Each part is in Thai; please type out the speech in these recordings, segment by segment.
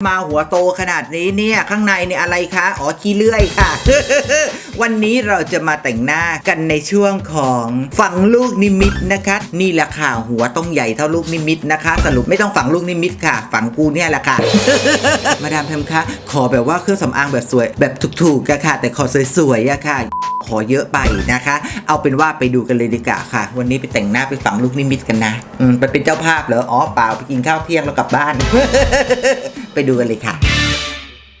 มาหัวโตขนาดนี้เนี่ย ข้างในเนี่ยอะไรคะ อ๋อขี้เลื่อยค่ะ วันนี้เราจะมาแต่งหน้ากันในช่วงของฝังลูกนิมิตนะคะ นี่แหละค่ะ หัวต้องใหญ่เท่าลูกนิมิตนะคะ สรุปไม่ต้องฝังลูกนิมิตค่ะ ฝังกูเนี่ยแหละค่ะ มาดามแพมคะขอแบบว่าเครื่องสำอางแบบสวย แบบถูกๆอะค่ะ แต่ขอสวยๆอะค่ะ ขอเยอะไปนะคะ เอาเป็นว่าไปดูกันเลยดีกว่าค่ะ วันนี้ไปแต่งหน้าไปฝังลูกนิมิตกันนะ อืมไปเป็นเจ้าภาพเหรออ๋อเปล่าไปกินข้าวเที่ยงแล้วกลับบ้านไปดูกันเลยค่ะ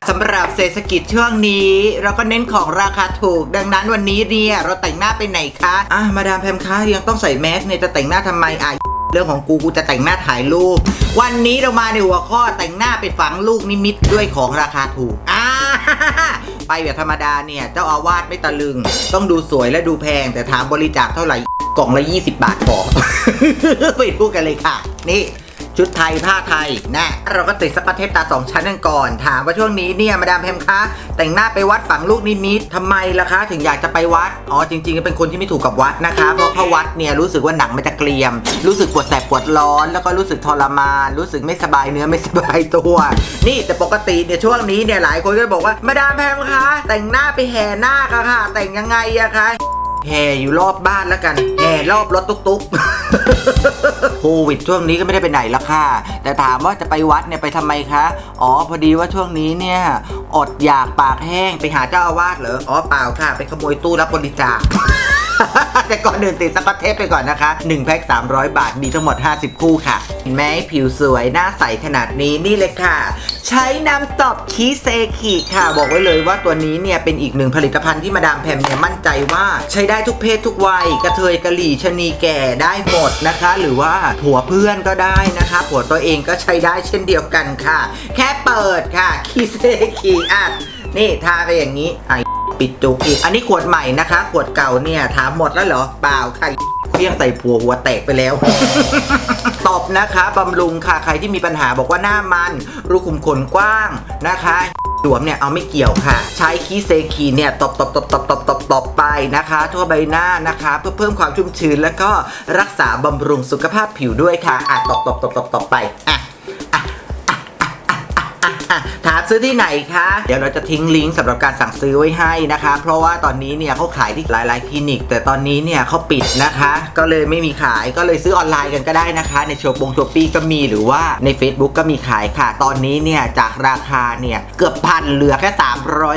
สำหรับเศรษฐกิจช่วงนี้ เราก็เน้นของราคาถูก ดังนั้นวันนี้เนี่ยเราแต่งหน้าไปไหนคะอะมาดามแพมคะยังต้องใส่แมสเนี่ยจะแต่งหน้าทำไมอะเรื่องของกูกูจะแต่งหน้าถ่ายรูป วันนี้เรามาในหัวข้อแต่งหน้าไปฝังลูกนิมิตด้วยของราคาถูกอ่าไปแบบธรรมดาเนี่ยเจ้าอาวาสไม่ตะลึง ต้องดูสวยและดูแพง แต่ถามบริจาคเท่าไหร่กล่องละ 20 บาทพอไปดูกันเลยค่ะ นี่ ชุดไทยผ้าไทยนะ เราก็ติดสกอตเทปตาสองชั้นกันก่อน ถามว่าช่วงนี้เนี่ยมาดามแพมคะ แต่งหน้าไปวัดฝังลูกนิมิตทำไมล่ะคะ ถึงอยากจะไปวัด อ๋อจริงๆเป็นคนที่ไม่ถูกกับวัดนะคะ เพราะเข้าวัดเนี่ยรู้สึกว่าหนังมันจะเกรียม รู้สึกปวดแสบปวดร้อน แล้วก็รู้สึกทรมาน รู้สึกไม่สบายเนื้อไม่สบายตัว นี่แต่ปกติเนี่ยช่วงนี้เนี่ยหลายคนก็บอกว่ามาดามแพมคะ แต่งหน้าไปแห่หน้าค่ะ แต่งยังไงอะคะ แห่อยู่รอบบ้านแล้วกันแห่รอบรถตุ๊กๆ โควิดช่วงนี้ก็ไม่ได้ไปไหนละค่ะ แต่ถามว่าจะไปวัดเนี่ยไปทำไมคะ อ๋อพอดีว่าช่วงนี้เนี่ยอดอยากปากแห้งไปหาเจ้าอาวาสเหรอ อ๋อเปล่าค่ะ ไปขโมยตู้รับบริจาค แต่ก่อนอื่นติดสกอตเทปไปก่อนนะคะ1แพ็ค300 บาทมีทั้งหมด 50 คู่ค่ะเห็นไหมผิวสวยหน้าใสขนาดนี้นี่เลยค่ะ ใช้น้ำตอบคีเซคิค่ะ บอกไว้เลยว่าตัวนี้เนี่ยเป็นอีกหนึ่งผลิตภัณฑ์ที่มาดามแพมเนี่ยมั่นใจว่าใช้ได้ทุกเพศทุกวัย กระเทยกะหรี่ชะนีแก่ได้หมดนะคะ หรือว่าผัวเพื่อนก็ได้นะคะ ผัวตัวเองก็ใช้ได้เช่นเดียวกันค่ะ แค่เปิดค่ะคีเซคิอะนี่ทาไปอย่างนี้ไอ ปิดจุกอีก อันนี้ขวดใหม่นะคะ ขวดเก่าเนี่ยถามหมดแล้วเหรอ เปล่าค่ะเพียงใส่ผัวหัวแตกไปแล้ว ตบนะคะบำรุงค่ะ ใครที่มีปัญหาบอกว่าหน้ามันรูขุมขนกว้างนะคะหลวมเนี่ยเอาไม่เกี่ยวค่ะ ใช้คีเซคีเนี่ยตบตบตบตบตบตบตบไปนะคะ ทั่วใบหน้านะคะ เพื่อเพิ่มความชุ่มชื้นแล้วก็รักษาบำรุงสุขภาพผิวด้วยค่ะอะตบตบตบตบตบไปอะ ซื้อที่ไหนคะ เดี๋ยวเราจะทิ้งลิงก์สำหรับการสั่งซื้อไว้ให้นะคะ เพราะว่าตอนนี้เนี่ยเขาขายที่หลาย ๆ คลินิก แต่ตอนนี้เนี่ยเขาปิดนะคะ ก็เลยไม่มีขายก็เลยซื้อออนไลน์กันก็ได้นะคะ ในโชว์ปงโชปี้ก็มีหรือว่าใน Facebook ก็มีขายค่ะ ตอนนี้เนี่ยจากราคาเนี่ยเกือบพันเหลือแค่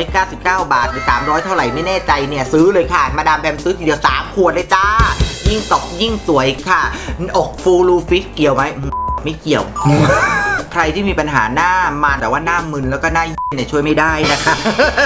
399 บาทหรือ 300 เท่าไหร่ไม่แน่ใจเนี่ยซื้อเลยค่ะ มาดามแบมซื้อทีเดียว3ขวดเลยจ้า ยิ่งตกยิ่งสวยค่ะอกฟูลูฟิตเกี่ยวไหมไม่เกี่ยว ใครที่มีปัญหาหน้ามันแต่ว่าหน้ามึนแล้วก็หน้าเนี่ยช่วยไม่ได้นะคะ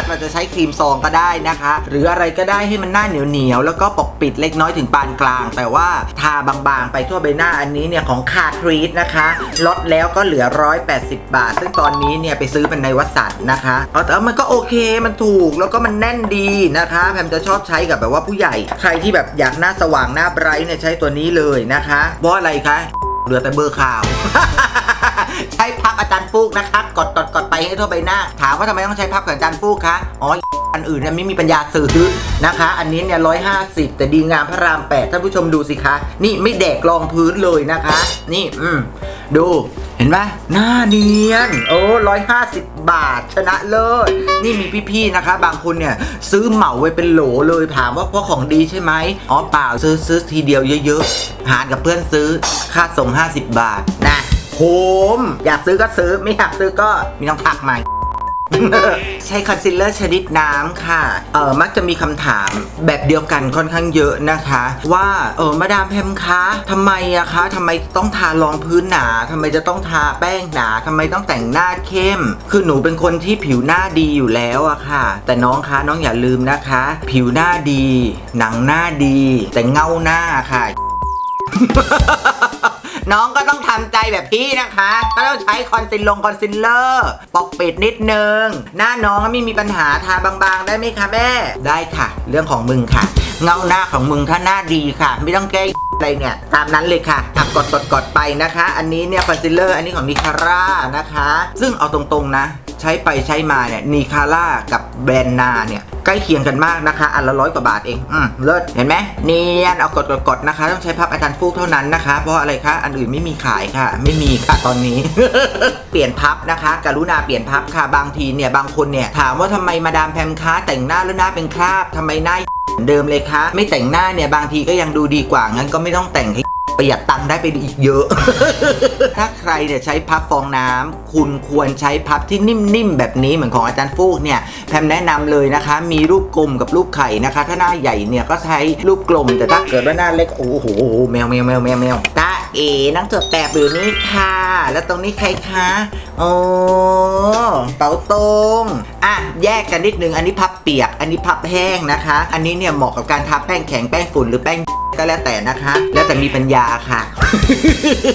เราจะใช้ครีมซองก็ได้นะคะ หรืออะไรก็ได้ให้มันหน้าเหนียวเหนียวๆแล้วก็ปกปิดเล็กน้อยถึงปานกลาง แต่ว่าทาบางๆ ไปทั่วใบหน้าอันนี้เนี่ยของคาทรีสนะคะลดแล้วก็เหลือ 180 บาท ซึ่งตอนนี้เนี่ยไปซื้อเป็นในวัสันนะคะเอาแต่ว่ามันก็โอเคมันถูกแล้วก็มันแน่นดีนะคะแพมจะชอบใช้กับแบบว่าผู้ใหญ่ ใครที่แบบอยากหน้าสว่างหน้าไบรท์เนี่ยใช้ตัวนี้เลยนะคะเพราะอะไรคะ เหลือแต่เบอร์ข่าว ใช้ อาจารย์ฟูกนะคะกดกดกดไปให้ทั่วใบหน้า ถามว่าทำไมต้องใช้พับกับอาจารย์ฟูกคะอ๋ออันอื่นเนี่ยไม่มีปัญญาซื้อนะคะ อันนี้เนี่ยร้อยห้าสิบแต่ดีงามพระรามแปดท่านผู้ชมดูสิคะ นี่ไม่แดกรองพื้นเลยนะคะ นี่อืมดูเห็นไหมหน้าเนียน โอ้ร้อยห้าสิบบาท ชนะเลิศ นี่มีพี่ๆ นะคะ บางคนเนี่ย ซื้อเหมาไว้เป็นโหลเลยถามว่าเพราะของดีใช่ไหมอ๋อเปล่าซื้อซื้อทีเดียวเยอะๆ หารกับเพื่อนซื้อ ค่าส่ง 50 บาทนะ โหมอยากซื้อก็ซื้อไม่อยากซื้อก็ไมีต้องทักมาใช้คอนซีลเลอร์ชนิดน้ำค่ะ เออมักจะมีคำถามแบบเดียวกันค่อนข้างเยอะนะคะ ว่าเออมาดามแพมคะทำไมอะคะทำไมต้องทารองพื้นหนาทำไมจะต้องทาแป้งหนาทำไมต้องแต่งหน้าเข้ม คือหนูเป็นคนที่ผิวหน้าดีอยู่แล้วอะค่ะ แต่น้องคะน้องอย่าลืมนะคะ ผิวหน้าดี หนังหน้าดี แต่เงาหน้าค่ะ น้องก็ต้องทำใจแบบพี่นะคะ ก็ต้องใช้คอนซีลลงคอนซีลเลอร์ปกปิดนิดนึง หน้าน้องไม่มีปัญหาทาบางๆ ได้ไหมคะแม่ ได้ค่ะ เรื่องของมึงค่ะ เงาหน้าของมึงถ้าหน้าดีค่ะ ไม่ต้องแก้อะไรเนี่ยตามนั้นเลยค่ะอะกดกดกดไปนะคะ อันนี้เนี่ยคอนซีลเลอร์อันนี้ของนิคาร่านะคะ ซึ่งเอาตรงๆนะ ใช้ไปใช้มาเนี่ยนิคาร่ากับแบรนนาเนี่ยใกล้เคียงกันมากนะคะ อันละร้อยกว่าบาทเองอืมเลิศเห็นไหมเนียนเอากดกดนะคะ ต้องใช้พับอาจารย์ฟูกเท่านั้นนะคะ เพราะอะไรคะอันอื่นไม่มีขายค่ะ ไม่มีค่ะตอนนี้ เปลี่ยนพับนะคะ กรุณาเปลี่ยนพับค่ะบางทีเนี่ยบางคนเนี่ยถามว่าทำไมมาดามแพมค้าแต่งหน้าแล้วหน้าเป็นคราบทำไมหน้าเหมือนเดิมเลยคะ ไม่แต่งหน้าเนี่ยบางทีก็ยังดูดีกว่างั้นก็ไม่ต้องแต่งให้ ประหยัดตังค์ได้ไปอีกเยอะ ถ้าใครเนี่ยใช้พับฟองน้ำคุณควรใช้พับที่นิ่มๆแบบนี้เหมือนของอาจารย์ฟูกเนี่ยแพมแนะนำเลยนะคะ มีรูปกลมกับรูปไข่นะคะ ถ้าหน้าใหญ่เนี่ยก็ใช้รูปกลม แต่ถ้าเกิดว่าหน้าเล็กโอ้โหแมวแมวแมวแมวแมวตาเอ๋นั่งจดแปบอยู่นี่ค่ะ แล้วตรงนี้ใครคะโอ้เป๋าตรงอะแยกกันนิดนึงอันนี้พับเปียก อันนี้พับแห้งนะคะ อันนี้เนี่ยเหมาะกับการทาแป้งแข็งแป้งฝุ่นหรือแป้ง ก็แล้วแต่นะคะ แล้วแต่มีปัญญาค่ะ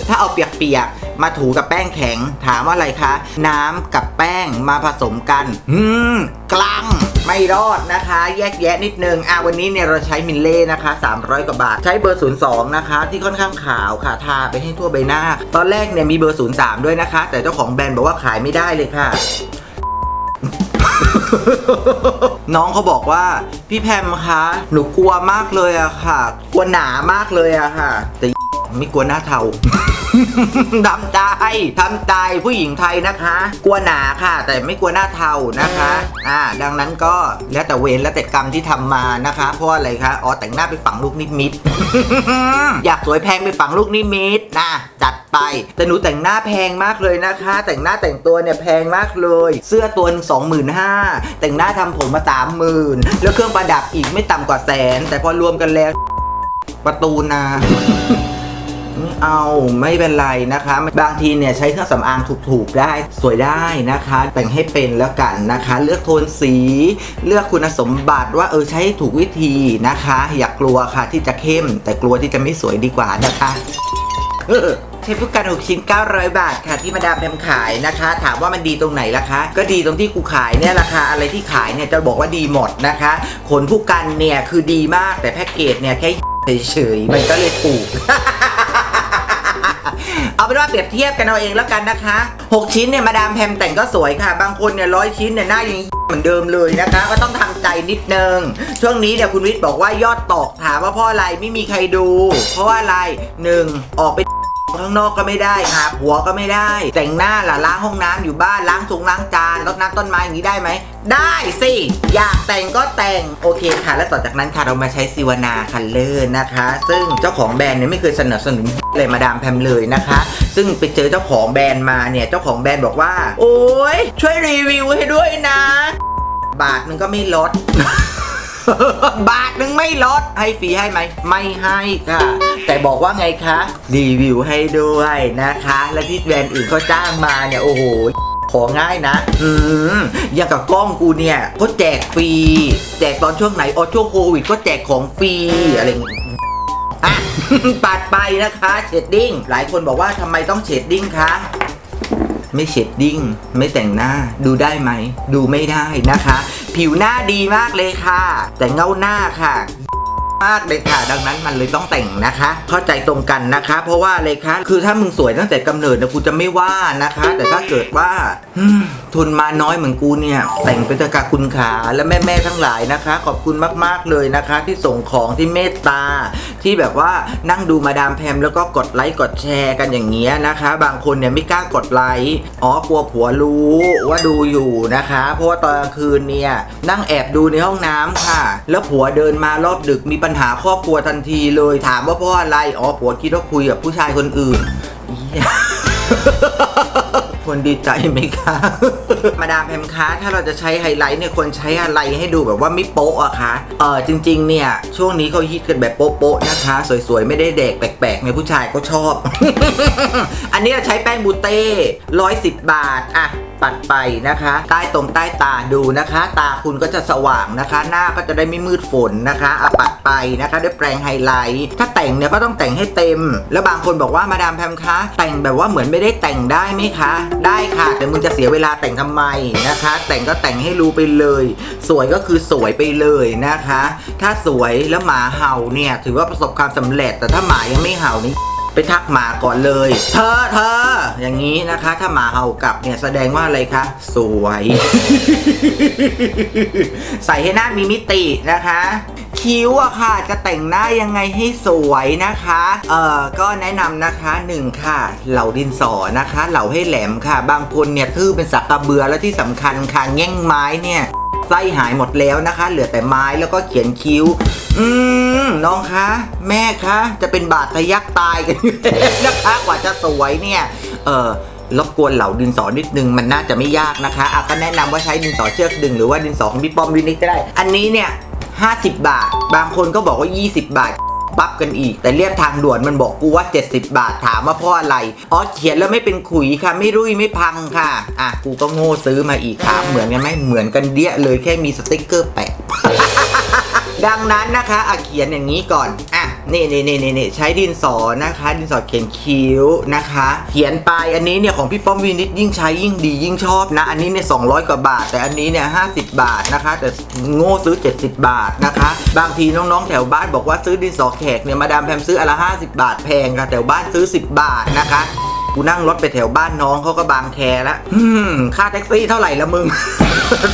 ถ้าเอาเปียกๆมาถูกับแป้งแข็งถามว่าอะไรคะ น้ำกับแป้งมาผสมกันอืมกลังไม่รอดนะคะ แยกแยะนิดนึงอะวันนี้เนี่ยเราใช้มิลเล่นะคะ 300 กว่าบาท ใช้เบอร์ 02 นะคะ ที่ค่อนข้างขาวค่ะ ทาไปให้ทั่วใบหน้า ตอนแรกเนี่ยมีเบอร์ 03 ด้วยนะคะ แต่เจ้าของแบรนด์บอกว่าขายไม่ได้เลยค่ะ น้องเขาบอกว่า พี่แพมคะ หนูกลัวมากเลยอะค่ะ กลัวหนามากเลยอะค่ะแต่ ไม่กลัวหน้าเทาทำใจทำใจผู้หญิงไทยนะคะ กลัวหนาค่ะ แต่ไม่กลัวหน้าเทานะคะ อ่า ดังนั้นก็แล้วแต่เวรแล้วแต่กรรมที่ทำมานะคะ เพราะอะไรคะอ๋อแต่งหน้าไปฝังลูกนิมิตอยากสวยแพงไปฝังลูกนิมิตนะจัดไป แต่หนูแต่งหน้าแพงมากเลยนะคะ แต่งหน้าแต่งตัวเนี่ยแพงมากเลย เสื้อตัวสองหมื่นห้าแต่งหน้าทำผมมาสามหมื่นแล้วเครื่องประดับอีกไม่ต่ำกว่าแสน แต่พอรวมกันแล้ว ประตูนา เอาไม่เป็นไรนะคะ บางทีเนี่ยใช้เครื่องสำอางถูกๆได้สวยได้นะคะ แต่งให้เป็นแล้วกันนะคะ เลือกโทนสี เลือกคุณสมบัติว่าเออใช้ถูกวิธีนะคะ อย่ากลัวค่ะที่จะเข้ม แต่กลัวที่จะไม่สวยดีกว่านะคะเออใช้ผู้กัน6ชิ้น 900 บาทค่ะที่มาดามแพมขายนะคะ ถามว่ามันดีตรงไหนล่ะคะ ก็ดีตรงที่กูขายเนี่ยราคาอะไรที่ขายเนี่ยจะบอกว่าดีหมดนะคะขนผู้กันเนี่ยคือดีมากแต่แพ็กเกจเนี่ยแค่เฉยๆมันก็เลยถูก เอาเป็นว่าเปรียบเทียบกันเอาเองแล้วกันนะคะ 6 ชิ้นเนี่ยมาดามแพมแต่งก็สวยค่ะ บางคนเนี่ยร้อยชิ้นเนี่ยหน้ายังเหมือนเดิมเลยนะคะ ก็ต้องทำใจนิดนึง ช่วงนี้เนี่ยคุณวิทย์บอกว่ายอดตกถามว่าเพราะอะไรไม่มีใครดู เพราะว่าอะไรหนึ่งออกไป ข้างนอกก็ไม่ได้หาผัวก็ไม่ได้ แต่งหน้าล่ะล้างห้องน้ำอยู่บ้านล้างถุงล้างจานรดน้ำต้นไม้อย่างนี้ได้ไหม ได้สิ อยากแต่งก็แต่งโอเคค่ะ แล้วต่อจากนั้นค่ะเรามาใช้ซิวานาคัลเลอร์นะคะ ซึ่งเจ้าของแบรนด์เนี่ยไม่เคยสนับสนุนเลยมาดามแพมเลยนะคะ ซึ่งไปเจอเจ้าของแบรนด์มาเนี่ยเจ้าของแบรนด์บอกว่า โอ้ยช่วยรีวิวให้ด้วยนะ บาทนึงก็ไม่ลด บาทหนึ่งไม่ลดให้ฟรีให้ไหม ไม่ให้ค่ะ แต่บอกว่าไงคะ รีวิวให้ด้วยนะคะ และที่แบรนด์อื่นเขาจ้างมาเนี่ย โอ้โหของง่ายนะ อืมอย่างกับกล้องกูเนี่ยก็แจกฟรี แจกตอนช่วงไหนออช่วงโควิดก็แจกของฟรีอะไรอย่างงี้อะปัดไปนะคะเชดดิ้ง หลายคนบอกว่าทำไมต้องเชดดิ้งคะ ไม่เชดดิ้ง ไม่แต่งหน้า ดูได้ไหม ดูไม่ได้นะคะ ผิวหน้าดีมากเลยค่ะ แต่เงาหน้าค่ะมากเลยค่ะ ดังนั้นมันเลยต้องแต่งนะคะ เข้าใจตรงกันนะคะ เพราะว่าเลยคะ คือถ้ามึงสวยตั้งแต่กำเนิดนะกูจะไม่ว่านะคะ แต่ถ้าเกิดว่าทุนมาน้อยเหมือนกูเนี่ย แต่งเป็นตะกาคุณขาและแม่ๆทั้งหลายนะคะ ขอบคุณมากๆเลยนะคะ ที่ส่งของที่เมตตา ที่แบบว่านั่งดูมาดามแพมแล้วก็กดไลค์กดแชร์กันอย่างเงี้ยนะคะ บางคนเนี่ยไม่กล้ากดไลค์อ๋อกลัวผัวรู้ว่าดูอยู่นะคะ เพราะว่าตอนกลางคืนเนี่ยนั่งแอบดูในห้องน้ำค่ะ แล้วผัวเดินมารอบดึกมีปัญหาครอบครัวทันทีเลยถามว่าเพราะอะไรอ๋อผัวคิดว่าคุยกับผู้ชายคนอื่นเหี้ย ควรดีใจไหมคะ มาดามแพมคะถ้าเราจะใช้ไฮไลท์เนี่ยควรใช้อะไรให้ดูแบบว่าไม่โป๊ะอะคะเออจริง ๆ เนี่ย ช่วงนี้เขาฮิตกันแบบโป๊ะๆนะคะ สวยๆ ไม่ได้เด็กแปลกๆในยผู้ชายก็ชอบ อันนี้เราใช้แป้งบูเต้ร้อยสิบบาทอะ ปัดไปนะคะ ใต้ตรงใต้ตาดูนะคะ ตาคุณก็จะสว่างนะคะ หน้าก็จะได้ไม่มืดฝนนะคะเอาปัดไปนะคะ ด้วยแปรงไฮไลท์ถ้าแต่งเนี่ยก็ต้องแต่งให้เต็ม แล้วบางคนบอกว่ามาดามแพมคะแต่งแบบว่าเหมือนไม่ได้แต่งได้ไหมคะ ได้ค่ะ แต่มึงจะเสียเวลาแต่งทำไมนะคะ แต่งก็แต่งให้รู้ไปเลย สวยก็คือสวยไปเลยนะคะ ถ้าสวยแล้วหมาเห่าเนี่ยถือว่าประสบความสำเร็จ แต่ถ้าหมายังไม่เห่านี่ ไปทักหมาก่อนเลย เธอเธออย่างนี้นะคะ ถ้าหมาเห่ากลับเนี่ยแสดงว่าอะไรคะ สวย ใส่ให้หน้ามีมิตินะคะ คิ้วอะค่ะจะแต่งหน้ายังไงให้สวยนะคะ เอ่อก็แนะนำนะคะหนึ่งค่ะ เหล่าดินสอนะคะ เหล่าให้แหลมค่ะ บางคนเนี่ยทื่อเป็นสักกระเบือและที่สำคัญค่ะแง่งไม้เนี่ย ไส้หายหมดแล้วนะคะ เหลือแต่ไม้แล้วก็เขียนคิ้ว อืมน้องคะ แม่คะ จะเป็นบาดทะยักตายกันอยู่นะคะกว่าจะสวยเนี่ย เออรบกวนเหล่าดินสอนิดนึงมันน่าจะไม่ยากนะคะอะก็แนะนำว่าใช้ดินสอเชือกดึงหรือว่าดินสอของพี่ป้อมดินิกก็ได้ อันนี้เนี่ย50 บาท บางคนก็บอกว่า 20 บาท ปั๊บกันอีก แต่เรียบทางด่วนมันบอกกูว่า 70 บาทถามว่าเพราะอะไรอ๋อเขียนแล้วไม่เป็นขุยค่ะไม่รุ่ยไม่พังค่ะ อะกูก็โง่ซื้อมาอีกถามเหมือนกันไหมเหมือนกันเดียเลยแค่มีสติ๊กเกอร์แปะดังนั้นนะคะอะเขียนอย่างนี้ก่อนอะ นี่นี่นี่นี่ใช้ดินสอนะคะ ดินสอเขียนคิ้วนะคะ เขียนไปอันนี้เนี่ยของพี่ป้อมวินิตยิ่งใช้ยิ่งดียิ่งชอบนะ อันนี้เนี่ยสองกว่าบาท แต่อันนี้เนี่ยห้บาทนะคะ แต่โง่ซื้อ 70 บาทนะคะ บางทีน้องๆแถวบ้านบอกว่าซื้อดินสอแขกเนี่ยมาดามแพมซื้ออนละ50 บาทแพงค่ะแถวบ้านซื้อ 10 บาทนะคะ กูนั่งรถไปแถวบ้านน้องเขาก็บางแคแล้วค่าแท็กซี่เท่าไหร่ละมึง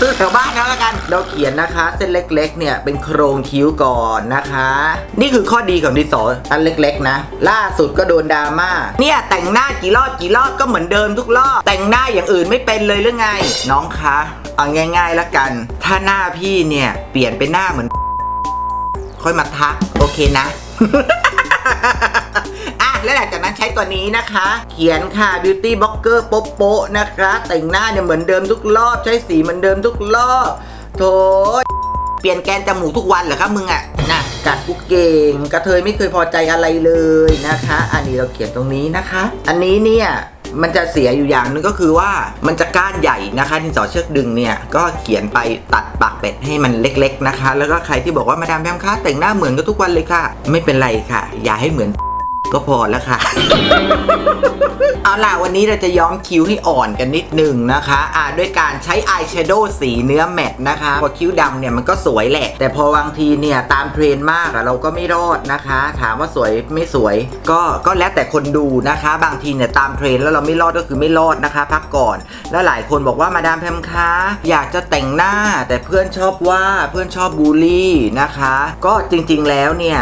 ซื้อแถวบ้านนะแล้วกัน เราเขียนนะคะ เส้นเล็ก ๆ เนี่ยเป็นโครงคิ้วก่อนนะคะ นี่คือข้อดีของดินสออันเล็ก ๆ นะ ล่าสุดก็โดนดราม่าเนี่ยแต่งหน้ากี่รอบกี่รอบก็เหมือนเดิมทุกรอบแต่งหน้าอย่างอื่นไม่เป็นเลยหรือไง น้องคะเอาง่ายๆแล้วกัน ถ้าหน้าพี่เนี่ยเปลี่ยนเป็นหน้าเหมือน ค่อยมาทักโอเคนะ แล้วหลังจากนั้นใช้ตัวนี้นะคะ เขียนค่ะ Beauty Blocker โป๊ะโป๊ะนะคะ แต่งหน้าเนี่ยเหมือนเดิมทุกรอบ ใช้สีเหมือนเดิมทุกรอบโถเปลี่ยนแกนจมูกทุกวันเหรอครับมึงอะนะกัดกูเก่งกระเทยไม่เคยพอใจอะไรเลยนะคะ อันนี้เราเขียนตรงนี้นะคะ อันนี้เนี่ยมันจะเสียอยู่อย่างนึงก็คือว่ามันจะก้านใหญ่นะคะดินสอเชือกดึงเนี่ยก็เขียนไปตัดปากเป็ดให้มันเล็ก ๆนะคะ แล้วก็ใครที่บอกว่ามาดามแพมคะแต่งหน้าเหมือนกันทุกวันเลยค่ะ ไม่เป็นไรค่ะ อย่าให้เหมือน ก็พอแล้วค่ะ เอาล่ะวันนี้เราจะย้อมคิ้วให้อ่อนกันนิดนึงนะคะอ่าด้วยการใช้อายแชโดว์สีเนื้อแมตต์นะคะ พอคิ้วดำเนี่ยมันก็สวยแหละ แต่พอบางทีเนี่ยตามเทรนด์มากอะเราก็ไม่รอดนะคะ ถามว่าสวยไม่สวย ก็ก็แล้วแต่คนดูนะคะ บางทีเนี่ยตามเทรนด์แล้วเราไม่รอดก็คือไม่รอดนะคะ พักก่อน แล้วหลายคนบอกว่ามาดามแพมคะอยากจะแต่งหน้าแต่เพื่อนชอบว่าเพื่อนชอบบูลลี่นะคะ ก็จริงๆแล้วเนี่ย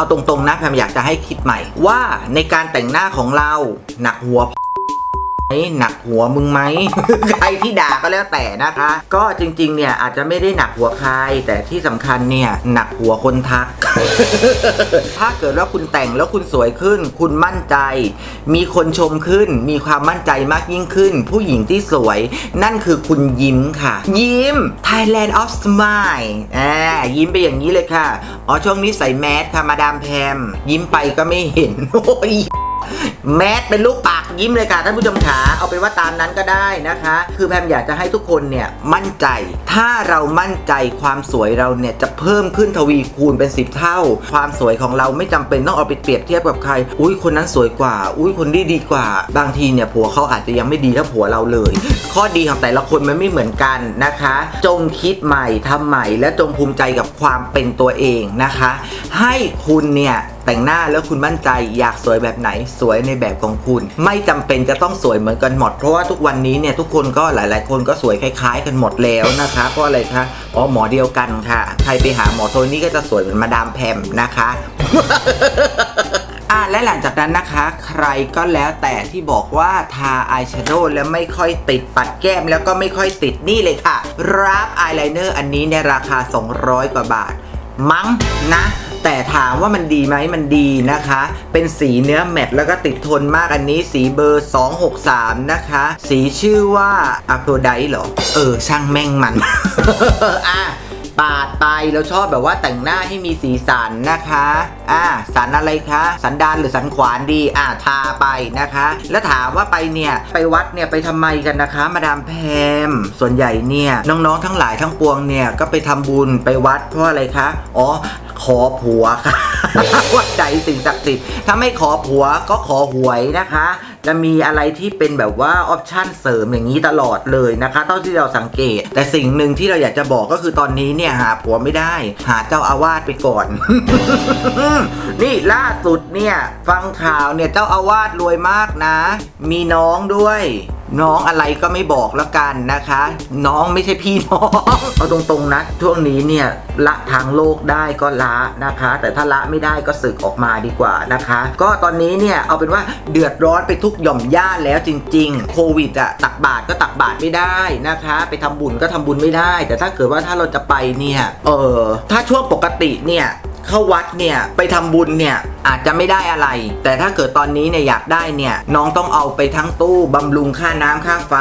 เอาตรงๆนะแพมอยากจะให้คิดใหม่ว่าในการแต่งหน้าของเราหนักหัว หนักหัวมึงไหม ใครที่ด่าก็แล้วแต่นะคะ ก็จริงๆ เนี่ยอาจจะไม่ได้หนักหัวใคร แต่ที่สำคัญเนี่ยหนักหัวคนทัก ถ้าเกิดว่าคุณแต่งแล้วคุณสวยขึ้น คุณมั่นใจ มีคนชมขึ้น มีความมั่นใจมากยิ่งขึ้น ผู้หญิงที่สวย นั่นคือคุณยิ้มค่ะ ยิ้ม Thailand of Smile อ่ายิ้มไปอย่างนี้เลยค่ะ อ๋อช่วงนี้ใส่แมสค่ะมาดามแพม ยิ้มไปก็ไม่เห็นโอ้ย แมสเป็นลูกปากยิ้มเลยค่ะท่านผู้ชมขาเอาเป็นว่าตามนั้นก็ได้นะคะ คือแพมอยากจะให้ทุกคนเนี่ยมั่นใจ ถ้าเรามั่นใจความสวยเราเนี่ยจะเพิ่มขึ้นทวีคูณเป็น 10 เท่า ความสวยของเราไม่จำเป็นต้องเอาไปเปรียบเทียบกับใคร อุ้ยคนนั้นสวยกว่า อุ้ยคนนี้ดีกว่า บางทีเนี่ยผัวเขาอาจจะยังไม่ดีเท่าผัวเราเลย ข้อดีของแต่ละคนมันไม่เหมือนกันนะคะ จงคิดใหม่ทำใหม่ และจงภูมิใจกับความเป็นตัวเองนะคะ ให้คุณเนี่ยแต่งหน้าแล้วคุณมั่นใจอยากสวยแบบไหนสวยในแบบของคุณ ไม่จำเป็นจะต้องสวยเหมือนกันหมด เพราะว่าทุกวันนี้เนี่ยทุกคนก็หลาย ๆ คนก็สวยคล้าย ๆ กันหมดแล้วนะคะเพราะอะไรคะอ๋อหมอเดียวกันค่ะ ใครไปหาหมอโทนี่ก็จะสวยเหมือนมาดามแพมนะคะอะและหลังจากนั้นนะคะ ใครก็แล้วแต่ที่บอกว่าทาอายแชโดว์แล้วไม่ค่อยติดปัดแก้มแล้วก็ไม่ค่อยติดนี่เลยค่ะรับอายไลเนอร์อันนี้ในราคา 200 กว่าบาท มั้งนะ แต่ถามว่ามันดีไหมมันดีนะคะ เป็นสีเนื้อแมตแล้วก็ติดทนมากอันนี้สีเบอร์ 263 นะคะ สีชื่อว่าอะโรไดเหรอ เออ ช่างแม่งมัน อะ ปาดไปเราชอบแบบว่าแต่งหน้าให้มีสีสันนะคะ อ่าสันอะไรคะ สันดานหรือสันขวานดีอ่าทาไปนะคะ แล้วถามว่าไปเนี่ยไปวัดเนี่ยไปทำไมกันนะคะ มาดามแพม ส่วนใหญ่เนี่ยน้องๆทั้งหลายทั้งปวงเนี่ยก็ไปทำบุญไปวัดเพราะอะไรคะอ๋อขอผัวค่ะวัดใดสิ่งศักดิ์สิทธิ์ถ้าไม่ขอผัวก็ขอหวยนะคะ จะมีอะไรที่เป็นแบบว่าออปชั่นเสริมอย่างนี้ตลอดเลยนะคะเท่าที่เราสังเกต แต่สิ่งหนึ่งที่เราอยากจะบอกก็คือตอนนี้เนี่ยหาผัวไม่ได้ หาเจ้าอาวาสไปก่อน นี่ล่าสุดเนี่ย ฟังข่าวเนี่ยเจ้าอาวาสรวยมากนะ มีน้องด้วย น้องอะไรก็ไม่บอกแล้วกันนะคะ น้องไม่ใช่พี่น้อง เอาตรงๆนะช่วงนี้เนี่ยละทางโลกได้ก็ละนะคะ แต่ถ้าละไม่ได้ก็สึกออกมาดีกว่านะคะ ก็ตอนนี้เนี่ยเอาเป็นว่าเดือดร้อนไปทุกหย่อมย่าแล้วจริง ๆ โควิดอะตักบาตรก็ตักบาตรไม่ได้นะคะ ไปทำบุญก็ทำบุญไม่ได้ แต่ถ้าเกิดว่าถ้าเราจะไปเนี่ยเออถ้าช่วงปกติเนี่ย เข้าวัดเนี่ยไปทำบุญเนี่ยอาจจะไม่ได้อะไร แต่ถ้าเกิดตอนนี้เนี่ยอยากได้เนี่ยน้องต้องเอาไปทั้งตู้บำรุงค่าน้ำค่าไฟ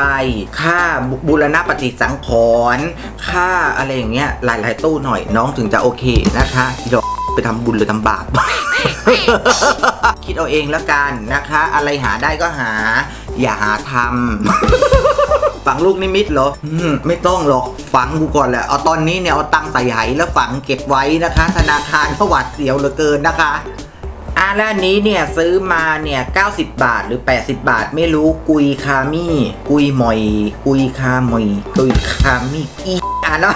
ค่าบูรณปฏิสังขรณ์ค่าอะไรอย่างเงี้ยหลาย ๆ ตู้หน่อยน้องถึงจะโอเคนะคะที่เราไปทำบุญหรือทำบาปคิดเอาเองแล้วกันนะคะ อะไรหาได้ก็หา อย่าหาทำ ฝังลูกนิมิตเหรออืมไม่ต้องหรอกฝังกูก่อนแหละเอาตอนนี้เนี่ยเอาตังค์ใส่ไหแล้วฝังเก็บไว้นะคะ ธนาคารก็หวาดเสียวเหลือเกินนะคะอะแล้วอันนี้เนี่ยซื้อมาเนี่ย90 บาทหรือ 80 บาท ไม่รู้กุยคามี่ กุยหมอย กุยคาหมอย กุยคามี่อี อ่านอ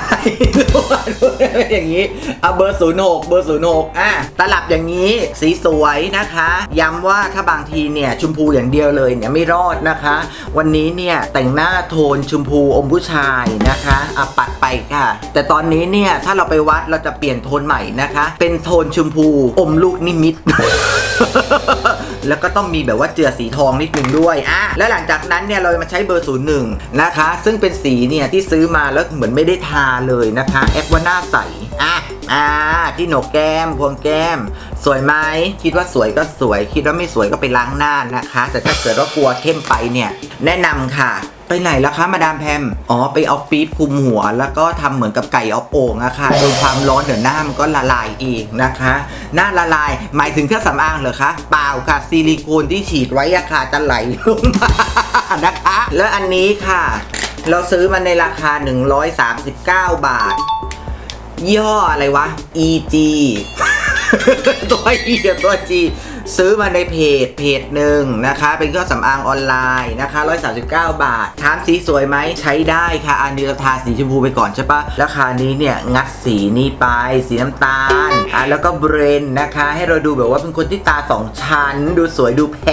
ะไรอย่างนี้เอาเบอร์ศูนย์หกเบอร์ศูนย์หกอะตลับอย่างนี้สีสวยนะคะ ย้ำว่าถ้าบางทีเนี่ยชมพูอย่างเดียวเลยเนี่ยไม่รอดนะคะ วันนี้เนี่ยแต่งหน้าโทนชมพูอมผู้ชายนะคะอะปัดไปค่ะ แต่ตอนนี้เนี่ยถ้าเราไปวัดเราจะเปลี่ยนโทนใหม่นะคะ เป็นโทนชมพูอมลูกนิมิต แล้วก็ต้องมีแบบว่าเจือสีทองนิดนึงด้วยอะแล้วหลังจากนั้นเนี่ยเรามาใช้เบอร์ศูนย์หนึ่งนะคะ ซึ่งเป็นสีเนี่ยที่ซื้อมาแล้วเหมือนไม่ได้ทาเลยนะคะแอปว่าหน้าใสอะอ่าที่โหนกแก้มพวงแก้ม สวยไหมคิดว่าสวยก็สวย คิดว่าไม่สวยก็ไปล้างหน้านะคะ แต่ถ้าเกิดว่ากลัวเข้มไปเนี่ย แนะนำค่ะ ไปไหนล่ะคะมาดามแพมอ๋อไปเอาปี๊บคลุมหัว แล้วก็ทำเหมือนกับไก่เอาโอ่งอะค่ะโดนความร้อนเดี๋ยวหน้ามันก็ละลายเองนะคะ หน้าละลายหมายถึงเครื่องสำอางเหรอคะเปล่าค่ะซิลิโคนที่ฉีดไว้อะค่ะจะไหลลงมานะคะ แล้วอันนี้ค่ะ เราซื้อมาในราคา 139 บาท ย่ออะไรวะ EG ตัว E กับตัว G ซื้อมาในเพจเพจหนึ่งนะคะ เป็นเครื่องสำอางออนไลน์นะคะ 139 บาทถามสีสวยไหมใช้ได้ค่ะ อันนี้เราทาสีชมพูไปก่อนใช่ปะราคานี้เนี่ยงัดสีนี้ไป สีน้ำตาลอะแล้วก็เบรนนะคะ ให้เราดูแบบว่าเป็นคนที่ตาสองชั้น ดูสวยดูแพ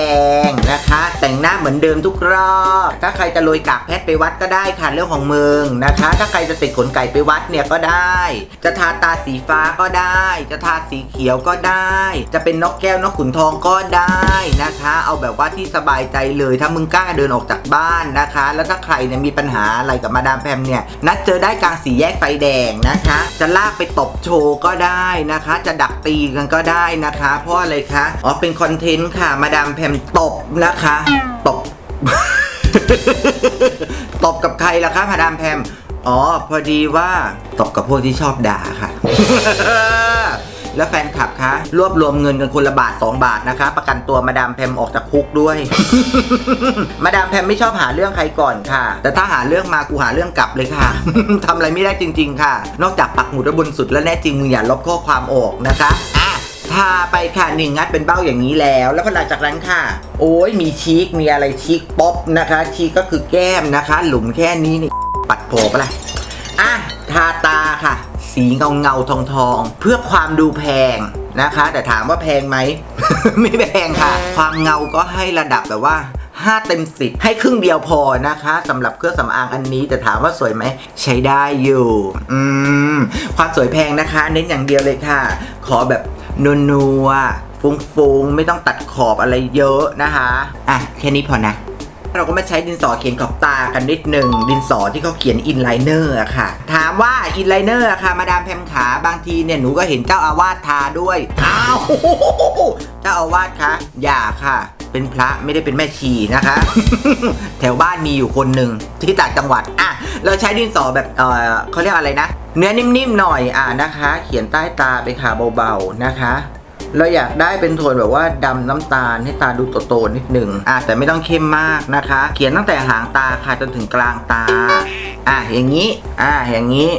งนะคะ แต่งหน้าเหมือนเดิมทุกรอบถ้าใครจะโรยกากเพชรไปวัดก็ได้ค่ะเรื่องของมึงนะคะ ถ้าใครจะติดขนไก่ไปวัดเนี่ยก็ได้ จะทาตาสีฟ้าก็ได้ จะทาสีเขียวก็ได้ จะเป็นนกแก้วนกขุนทองของก็ได้นะคะ เอาแบบว่าที่สบายใจเลยถ้ามึงกล้าเดินออกจากบ้านนะคะ แล้วถ้าใครเนี่ยมีปัญหาอะไรกับมาดามแพมเนี่ยนัดเจอได้กลางสี่แยกไฟแดงนะคะ จะลากไปตบโชว์ก็ได้นะคะ จะดักตีกันก็ได้นะคะ เพราะอะไรคะอ๋อเป็นคอนเทนต์ค่ะ มาดามแพมตบนะคะตบตบกับใครล่ะคะมาดามแพมอ๋อ พอดีว่าตบกับพวกที่ชอบด่าค่ะ แล้วแฟนคลับคะรวบรวมเงินกันคนละบาท 2 บาทนะคะ ประกันตัวมาดามแพมออกจากคุกด้วย มาดามแพมไม่ชอบหาเรื่องใครก่อนค่ะ แต่ถ้าหาเรื่องมากูหาเรื่องกลับเลยค่ะทำอะไรไม่ได้จริง ๆ ค่ะ นอกจากปักหมุดไว้บนสุดและแน่จริงมึงอย่าลบข้อความออกนะคะอะทาไปค่ะหนึ่งงัดเป็นเบ้าอย่างนี้แล้ว แล้วก็หลังจากนั้นค่ะ โอ้ยมีชีกมีอะไรชีกป๊อปนะคะ ชีกก็คือแก้มนะคะ หลุมแค่นี้นี่ปัดโผล่ไปะล่ะอะทาตาค่ะ สีเงาเงาทองทองเพื่อความดูแพงนะคะ แต่ถามว่าแพงไหม ไม่แพงค่ะ ความเงาก็ให้ระดับแบบว่า5เต็ม10 ให้ครึ่งเดียวพอนะคะสำหรับเครื่องสำอางอันนี้แต่ถามว่าสวยไหม ใช้ได้อยู่ อืม ความสวยแพงนะคะ เน้นอย่างเดียวเลยค่ะ ขอแบบนัวๆฟุ้งๆ ไม่ต้องตัดขอบอะไรเยอะนะคะ อะ แค่นี้พอนะ เราก็มาใช้ดินสอเขียนขอบตากันนิดหนึ่งดินสอที่เขาเขียนอินไลเนอร์อะค่ะ ถามว่าอินไลเนอร์อะค่ะมาดามแพมขาบางทีเนี่ยหนูก็เห็นเจ้าอาวาสทาด้วยอ้าวเจ้าอาวาสคะอย่าค่ะ เป็นพระไม่ได้เป็นแม่ชีนะคะ แถวบ้านมีอยู่คนหนึ่งที่ต่างจังหวัดอะเราใช้ดินสอแบบเออเขาเรียกอะไรนะ เนื้อนิ่มๆหน่อยอ่านะคะ เขียนใต้ตาไปค่ะเบาๆนะคะ เราอยากได้เป็นโทนแบบว่าดำน้ำตาลให้ตาดูโตๆนิดหนึ่งอะแต่ไม่ต้องเข้มมากนะคะ เขียนตั้งแต่หางตาค่ะจนถึงกลางตาอะอย่างนี้อะอย่างนี้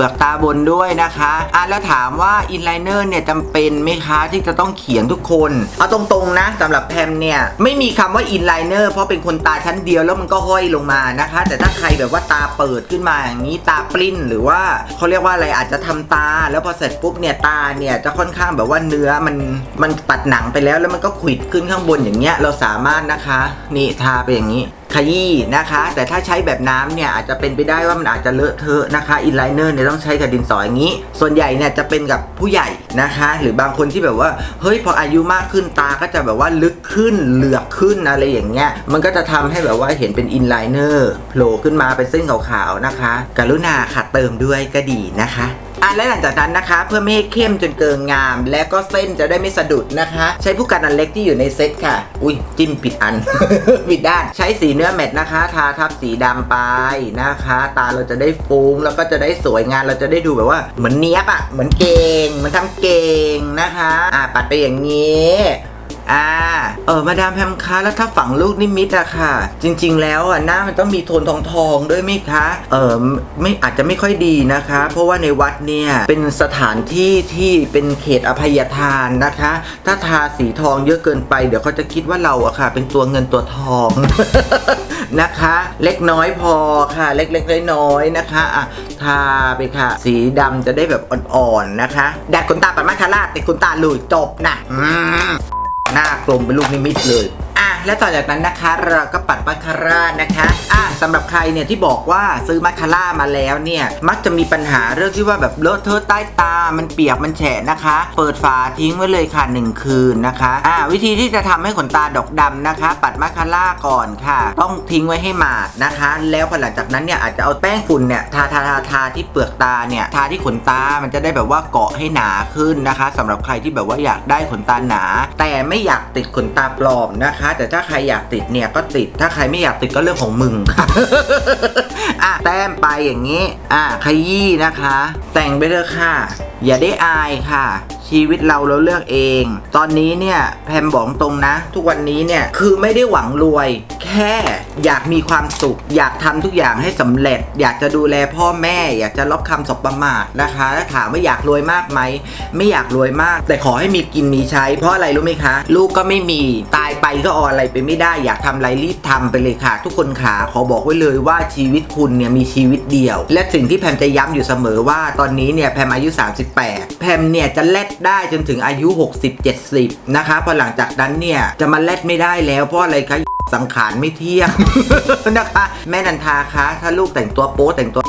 ปลือกตาบนด้วยนะคะอะแล้วถามว่าอินไลเนอร์เนี่ยจำเป็นไหมคะที่จะต้องเขียนทุกคน เอาตรงๆนะสำหรับแพมเนี่ยไม่มีคำว่าอินไลเนอร์เพราะเป็นคนตาชั้นเดียวแล้วมันก็ห้อยลงมานะคะ แต่ถ้าใครแบบว่าตาเปิดขึ้นมาอย่างนี้ตาปลิ้นหรือว่าเขาเรียกว่าอะไรอาจจะทำตา แล้วพอเสร็จปุ๊บเนี่ยตาเนี่ยจะค่อนข้างแบบว่าเนื้อมันมันตัดหนังไปแล้วแล้วมันก็ขวิดขึ้นข้างบนอย่างเงี้ยเราสามารถนะคะ นี่ทาไปอย่างนี้ ขยี้นะคะ แต่ถ้าใช้แบบน้ำเนี่ยอาจจะเป็นไปได้ว่ามันอาจจะเลอะเทอะนะคะอินไลเนอร์เนี่ยต้องใช้กับดินสออย่างนี้ ส่วนใหญ่เนี่ยจะเป็นกับผู้ใหญ่นะคะ หรือบางคนที่แบบว่าเฮ้ยพออายุมากขึ้นตาก็จะแบบว่าลึกขึ้นเหลือกขึ้นอะไรอย่างเงี้ยมันก็จะทำให้แบบว่าเห็นเป็นอินไลเนอร์โผล่ขึ้นมาเป็นเส้นขาวๆนะคะ กรุณาขัดเติมด้วยก็ดีนะคะ อะและหลังจากนั้นนะคะ เพื่อไม่ให้เข้มจนเกินงาม และก็เส้นจะได้ไม่สะดุดนะคะ ใช้ผู้กันอันเล็กที่อยู่ในเซตค่ะ อุ้ยจิ้มผิดอัน ผิดด้านใช้สีเนื้อแมตต์นะคะ ทาทับสีดำไปนะคะ ตาเราจะได้ฟุ้งแล้วก็จะได้สวยงานเราจะได้ดูแบบว่าเหมือนเนี้ยบอะเหมือนเก่งเหมือนทำเก่งนะคะ อะปัดไปอย่างนี้ อ่าเออมาดามแพมคะแล้วถ้าฝังลูกนิมิตอะค่ะ จริง ๆ แล้วอะหน้ามันต้องมีโทนทองทองด้วยไหมคะ เออไม่อาจจะไม่ค่อยดีนะคะ เพราะว่าในวัดเนี่ยเป็นสถานที่ที่เป็นเขตอภัยทานนะคะ ถ้าทาสีทองเยอะเกินไป เดี๋ยวเขาจะคิดว่าเราอะค่ะ เป็นตัวเงินตัวทองนะคะ เล็กน้อยพอค่ะ เล็กๆน้อยๆนะคะอะทาไปค่ะ สีดำจะได้แบบอ่อนๆนะคะแดดขนตาปัดมาคาราติดขนตาหลุยจบนะอืม หน้ากลมเป็นลูกนิมิตเลย และต่อจากนั้นนะคะ เราก็ปัดมัคคาร่านะคะอะสำหรับใครเนี่ยที่บอกว่าซื้อมัคคาร่ามาแล้วเนี่ยมักจะมีปัญหาเรื่องที่ว่าแบบเลอะเทอะใต้ตา มันเปียกมันแฉะนะคะ เปิดฝาทิ้งไว้เลยค่ะ 1 คืนนะคะอะวิธีที่จะทำให้ขนตาดอกดำนะคะ ปัดมัคคาร่าก่อนค่ะ ต้องทิ้งไว้ให้หมาดนะคะ แล้วพอหลังจากนั้นเนี่ยอาจจะเอาแป้งฝุ่นเนี่ยทาทาทาทาที่เปลือกตาเนี่ยทาที่ขนตามันจะได้แบบว่าเกาะให้หนาขึ้นนะคะสำหรับใครที่แบบว่าอยากได้ขนตาหนา แต่ไม่อยากติดขนตาปลอมนะคะ แต่ถ้าใครอยากติดเนี่ยก็ติด ถ้าใครไม่อยากติดก็เรื่องของมึงค่ะ อะแต้มไปอย่างนี้ อะขยี้นะคะ แต่งไปเถอะค่ะ อย่าได้อายค่ะ ชีวิตเราเราเลือกเอง ตอนนี้เนี่ยแพมบอกตรงนะ ทุกวันนี้เนี่ยคือไม่ได้หวังรวย แค่อยากมีความสุข อยากทำทุกอย่างให้สำเร็จ อยากจะดูแลพ่อแม่ อยากจะลบคำสบประมาทนะคะแล้วถามว่าอยากรวยมากไหมไม่อยากรวยมาก แต่ขอให้มีกินมีใช้ เพราะอะไรรู้ไหมคะ ลูกก็ไม่มีตายไปก็ออะไรไปไม่ได้ อยากทำอะไรรีบทำไปเลยค่ะ ทุกคนขาขอบอกไว้เลยว่าชีวิตคุณเนี่ยมีชีวิตเดียว และสิ่งที่แพมจะย้ำอยู่เสมอว่าตอนนี้เนี่ยแพมอายุ 38 แพมเนี่ยจะแลดได้จนถึงอายุ 60-70 นะคะพอหลังจากนั้นเนี่ยจะมาแลดไม่ได้แล้วเพราะอะไรคะสังขารไม่เที่ยงนะคะ แม่นันทาคะถ้าลูกแต่งตัวโป๊แต่งตัว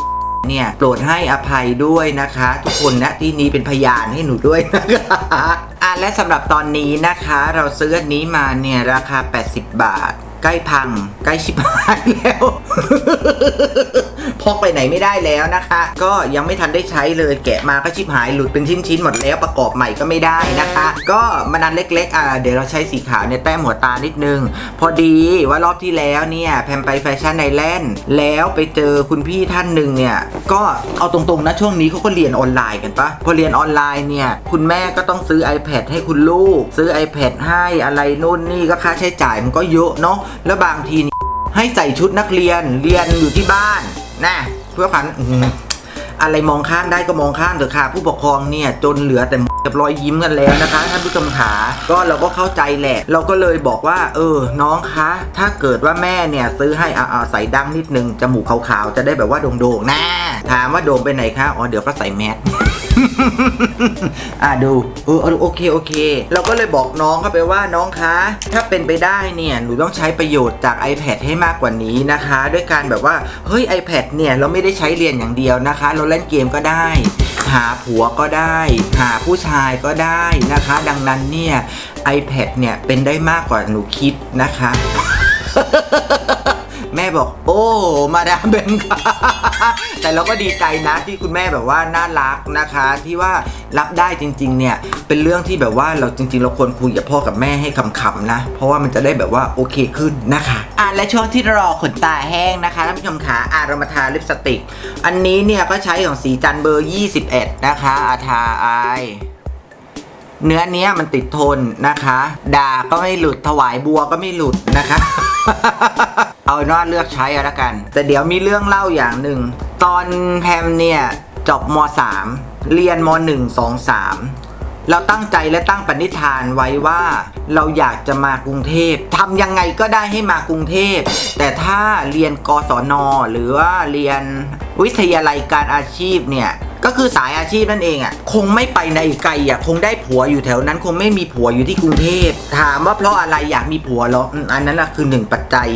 เนี่ยโปรดให้อภัยด้วยนะคะ ทุกคนณที่นี้เป็นพยานให้หนูด้วยนะคะอะและสำหรับตอนนี้นะคะ เราซื้ออันนี้มาเนี่ยราคา 80 บาท ใกล้พัง ใกล้ชิบหายแล้ว พกไปไหนไม่ได้แล้วนะคะ ก็ยังไม่ทันได้ใช้เลยแกะมาก็ชิบหายหลุดเป็นชิ้นๆหมดแล้วประกอบใหม่ก็ไม่ได้นะคะ ก็มันอันเล็กๆอะเดี๋ยวเราใช้สีขาวเนี่ยแต้มหัวตานิดนึง พอดีว่ารอบที่แล้วเนี่ยแพมไปแฟชั่นไอแลนด์แล้วไปเจอคุณพี่ท่านหนึ่งเนี่ยก็เอาตรงๆนะช่วงนี้เขาก็เรียนออนไลน์กันปะพอเรียนออนไลน์เนี่ยคุณแม่ก็ต้องซื้อ iPad ให้คุณลูก ซื้อ iPad ให้อะไรนู่นนี่ก็ค่าใช้จ่ายมันก็เยอะเนาะแล้วบางทีให้ใส่ชุดนักเรียนเรียนอยู่ที่บ้านนะเพื่อความอื้อหืออะไรมองข้ามได้ก็มองข้ามเถอะค่ะ ผู้ปกครองเนี่ยจนเหลือแต่กับรอยยิ้มกันแล้วนะคะท่านผู้ชมขาก็เราก็เข้าใจแหละ เราก็เลยบอกว่า เออ น้องคะ ถ้าเกิดว่าแม่เนี่ยซื้อให้อ่าใส่ดังนิดนึงจมูกขาวๆจะได้แบบว่าโด่งๆนะถามว่าโด่งไปไหนคะอ๋อเดี๋ยวก็ใส่แมส อะดูเออเออโอเคโอเค เราก็เลยบอกน้องเข้าไปว่าน้องคะ ถ้าเป็นไปได้เนี่ยหนูต้องใช้ประโยชน์จาก iPad ให้มากกว่านี้นะคะ ด้วยการแบบว่าเฮ้ย iPad เนี่ยเราไม่ได้ใช้เรียนอย่างเดียวนะคะ เราเล่นเกมก็ได้ หาผัวก็ได้ หาผู้ชายก็ได้นะคะ ดังนั้นเนี่ย iPad เนี่ยเป็นได้มากกว่าหนูคิดนะคะ แม่บอก โอ้ มาดามแบมค่ะแต่เราก็ดีใจนะที่คุณแม่แบบว่าน่ารักนะคะ ที่ว่ารับได้จริง ๆ เนี่ย เป็นเรื่องที่แบบว่าเราจริง ๆ เราควรคุยกับพ่อกับแม่ให้ขำๆนะ เพราะว่ามันจะได้แบบว่าโอเคขึ้นนะคะอะและช่วงที่รอขนตาแห้งนะคะท่านผู้ชมขาอะเรามาทาลิปสติก อันนี้เนี่ยก็ใช้ของสีจันทร์เบอร์ 21 นะคะอาทาอาย เนื้อเนี้ยมันติดทนนะคะ ด่าก็ไม่หลุดถวายบัวก็ไม่หลุดนะคะ เอานว่าเลือกใช้เอาละกัน แต่เดี๋ยวมีเรื่องเล่าอย่างหนึ่ง ตอนแพมเนี่ยจบม .3 เรียนม .1 2 3 เราตั้งใจและตั้งปณิธานไว้ว่าเราอยากจะมากรุงเทพทำยังไงก็ได้ให้มากรุงเทพ แต่ถ้าเรียนกศน หรือว่าเรียนวิทยาลัยการอาชีพเนี่ย ก็คือสายอาชีพนั่นเองอะคงไม่ไปในไกลอะคงได้ผัวอยู่แถวนั้น คงไม่มีผัวอยู่ที่กรุงเทพถามว่าเพราะอะไรอยากมีผัวเหรออันนั้นแหละคือหนึ่งปัจจัย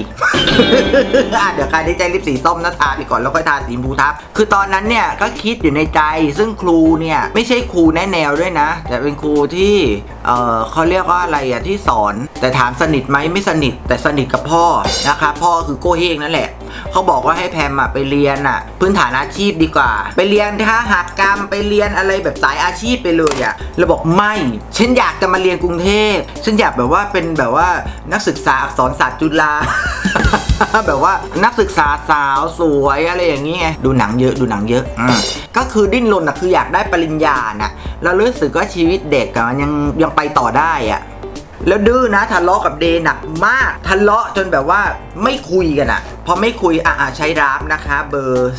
เดี๋ยวใครได้ใจลิปสีส้มนะทาไปก่อนแล้วค่อยทาสีชมพูทับ คือตอนนั้นเนี่ยก็คิดอยู่ในใจ ซึ่งครูเนี่ยไม่ใช่ครูแนแนวด้วยนะ แต่เป็นครูที่เออเขาเรียกว่าอะไรอะที่สอน แต่ถามสนิทไหมไม่สนิท แต่สนิทกับพ่อนะคะพ่อคือโก้เฮงนั่นแหละเขาบอกว่าให้แพมอะไปเรียนอะ พื้นฐานอาชีพดีกว่า ไปเรียนท่าหกรรมไปเรียนอะไรแบบสายอาชีพไปเลยอะเราบอกไม่ ฉันอยากจะมาเรียนกรุงเทพ ฉันอยากแบบว่าเป็นแบบว่านักศึกษาอักษรศาสตร์จุฬาแบบว่านักศึกษาสาวสวยอะไรอย่างนี้ไงดูหนังเยอะดูหนังเยอะอก็คือดิ้นรนอะคืออยากได้ปริญญาน่ะเรารู้สึกว่าชีวิตเด็กอะยังยังไปต่อได้อะ แล้วดื้อนะทะเลาะกับเดย์หนักมากทะเลาะจนแบบว่าไม่คุยกันอะพอไม่คุยอะอะใช้ราฟนะคะเบอร์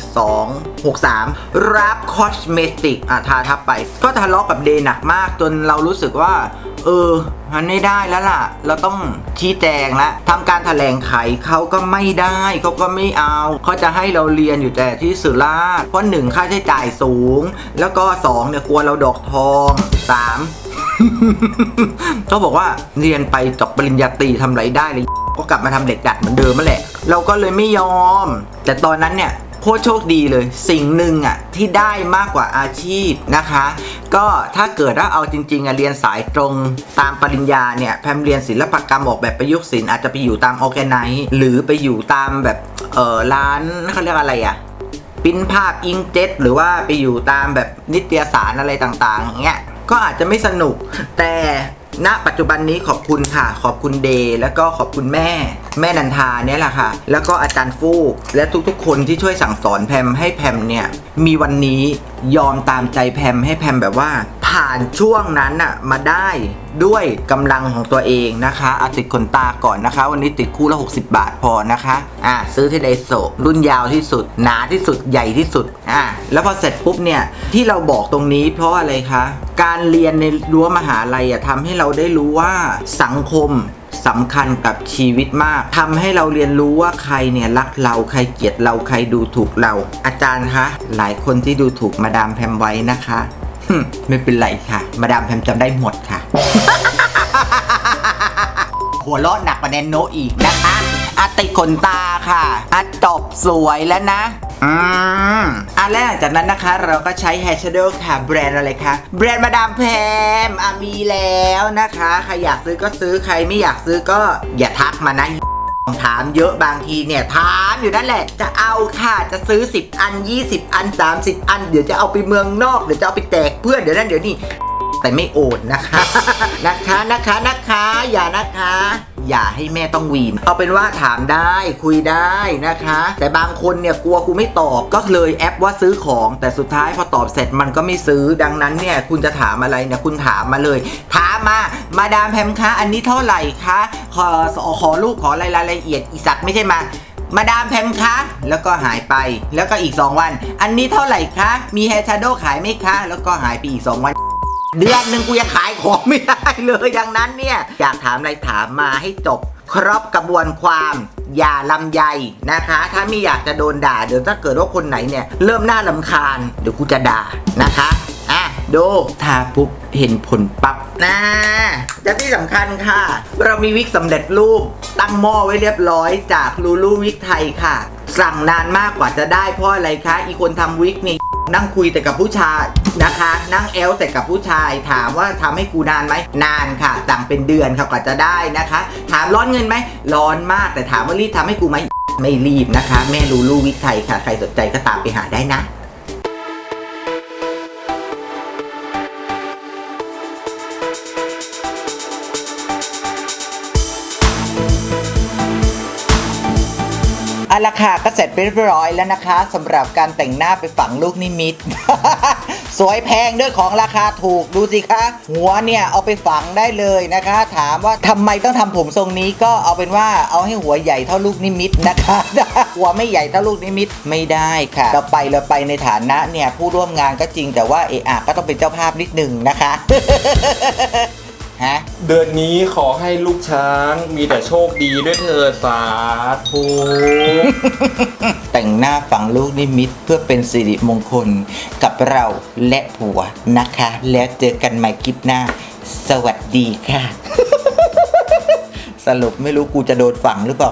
263ราฟคอสเมติกอะทาทับไป ก็ทะเลาะกับเดย์หนักมากจนเรารู้สึกว่า เออ มันไม่ได้แล้วล่ะ เราต้องชี้แจงแล้วทำการแถลงไขเขาก็ไม่ได้เขาก็ไม่เอาเขาจะให้เราเรียนอยู่แต่ที่สุราษฎร์เพราะหนึ่งค่าใช้จ่ายสูง แล้วก็สองเนี่ยกลัวเราดอกทองสาม เขาบอกว่าเรียนไปจบปริญญาตรีทำไรได้เลยก็กลับมาทำเหล็กดัดเหมือนเดิมนั่นแหละ เราก็เลยไม่ยอม แต่ตอนนั้นเนี่ยโคตรโชคดีเลย สิ่งหนึ่งอะที่ได้มากกว่าอาชีพนะคะ ก็ถ้าเกิดว่าเอาจริงๆอะเรียนสายตรงตามปริญญาเนี่ยแพมเรียนศิลปกรรมออกแบบประยุกต์ศิลป์อาจจะไปอยู่ตามออแกไนหรือไปอยู่ตามแบบเออร้านเขาเรียกอะไรอะปิ้นภาพอิงเจ็ตหรือว่าไปอยู่ตามแบบนิตยสารอะไรต่างๆอย่างเงี้ย ก็อาจจะไม่สนุก แต่ณปัจจุบันนี้ขอบคุณค่ะ ขอบคุณเดย์แล้วก็ขอบคุณแม่ แม่นันทาเนี่ยแหละค่ะ แล้วก็อาจารย์ฟูก และทุกๆ คนที่ช่วยสั่งสอนแพมให้แพมเนี่ย มีวันนี้ยอมตามใจแพมให้แพมแบบว่า ผ่านช่วงนั้นอะมาได้ด้วยกำลังของตัวเองนะคะอาติดขนตาก่อนนะคะ วันนี้ติดคู่ละ 60 บาทพอนะคะอะซื้อที่ไดโซรุ่นยาวที่สุด หนาที่สุดใหญ่ที่สุดอะแล้วพอเสร็จปุ๊บเนี่ย ที่เราบอกตรงนี้เพราะอะไรคะ การเรียนในรั้วมหาลัยอะทำให้เราได้รู้ว่าสังคม สำคัญกับชีวิตมากทำให้เราเรียนรู้ว่าใครเนี่ยรักเราใครเกลียดเราใครดูถูกเรา อาจารย์คะหลายคนที่ดูถูกมาดามแพมไว้นะคะหึไม่เป็นไรค่ะ มาดามแพมจำได้หมดค่ะ หัวเราะหนักกว่าแนนโนอีกนะคะอาติขนตาค่ะอาจบสวยแล้วนะ อืมอะแล้วหลังจากนั้นนะคะ เราก็ใช้แฮชโดว์ค่ะ แบรนด์อะไรคะ แบรนด์มาดามแพมอะมีแล้วนะคะ ใครอยากซื้อก็ซื้อใครไม่อยากซื้อก็อย่าทักมานะถามเยอะบางทีเนี่ย ถามอยู่นั่นแหละ จะเอาค่ะจะซื้อ 10 อัน 20 อัน 30 อัน เดี๋ยวจะเอาไปเมืองนอก เดี๋ยวจะเอาไปแจกเพื่อนเดี๋ยวนั้นเดี๋ยวนี้ แต่ไม่โอนนะคะ นะคะนะคะนะคะ อย่านะคะ อย่าให้แม่ต้องวีน เอาเป็นว่าถามได้คุยได้นะคะ แต่บางคนเนี่ยกลัวกูไม่ตอบก็เลยแอปว่าซื้อของ แต่สุดท้ายพอตอบเสร็จมันก็ไม่ซื้อดังนั้นเนี่ยคุณจะถามอะไรเนี่ยคุณถามมาเลย ถามมามาดามแพมคะอันนี้เท่าไหร่คะขอขอรูปขอรายละเอียดอีสัตว์ไม่ใช่มามาดามแพมคะ แล้วก็หายไป แล้วก็อีก 2 วัน อันนี้เท่าไหร่คะ มีแฮร์ชาโดขายไหมคะ แล้วก็หายไปอีก 2 วัน เดือนหนึ่งกูยังขายของไม่ได้เลยดังนั้นเนี่ยอยากถามอะไรถามมาให้จบครบกระบวนความอย่าลำใยนะคะ ถ้าไม่อยากจะโดนด่าเดี๋ยวถ้าเกิดว่าคนไหนเนี่ย เริ่มหน้าลำคาญเดี๋ยวกูจะด่านะคะอะดูทาปุ๊บเห็นผลปับ๊บนะและที่สำคัญค่ะ เรามีวิกสำเร็จรูปตั้งหม้อไว้เรียบร้อยจากลูลูวิกไทยค่ะ สั่งนานมากกว่าจะได้เพราะอะไรคะอีคนทำวิกนี่ นั่งคุยแต่กับผู้ชายนะคะ นั่งแอลแต่กับผู้ชายถามว่าทำให้กูนานไหมนานค่ะ สั่งเป็นเดือนค่ะกว่าจะได้นะคะ ถามร้อนเงินไหมร้อนมากแต่ถามว่ารีบทำให้กูไหมไม่รีบนะคะ แม่ลูลูวิทย์ไทยค่ะ ใครสนใจก็ตามไปหาได้นะ เอาละค่ะก็เสร็จเรียบร้อยแล้วนะคะสำหรับการแต่งหน้าไปฝังลูกนิมิต สวยแพงด้วยของราคาถูกดูสิคะ หัวเนี่ยเอาไปฝังได้เลยนะคะ ถามว่าทำไมต้องทำผมทรงนี้ก็เอาเป็นว่าเอาให้หัวใหญ่เท่าลูกนิมิตนะคะ หัวไม่ใหญ่เท่าลูกนิมิตไม่ได้ค่ะ เราไปเราไปในฐานะเนี่ยผู้ร่วมงานก็จริงแต่ว่าเอะอะก็ต้องเป็นเจ้าภาพนิดหนึ่งนะคะ ฮะ เดือนนี้ขอให้ลูกช้างมีแต่โชคดีด้วยเถิดสาธุ แต่งหน้าฝังลูกนิมิตเพื่อเป็นสิริมงคลกับเราและผัวนะคะ แล้วเจอกันใหม่คลิปหน้า สวัสดีค่ะ สรุปไม่รู้กูจะโดนฝังหรือเปล่า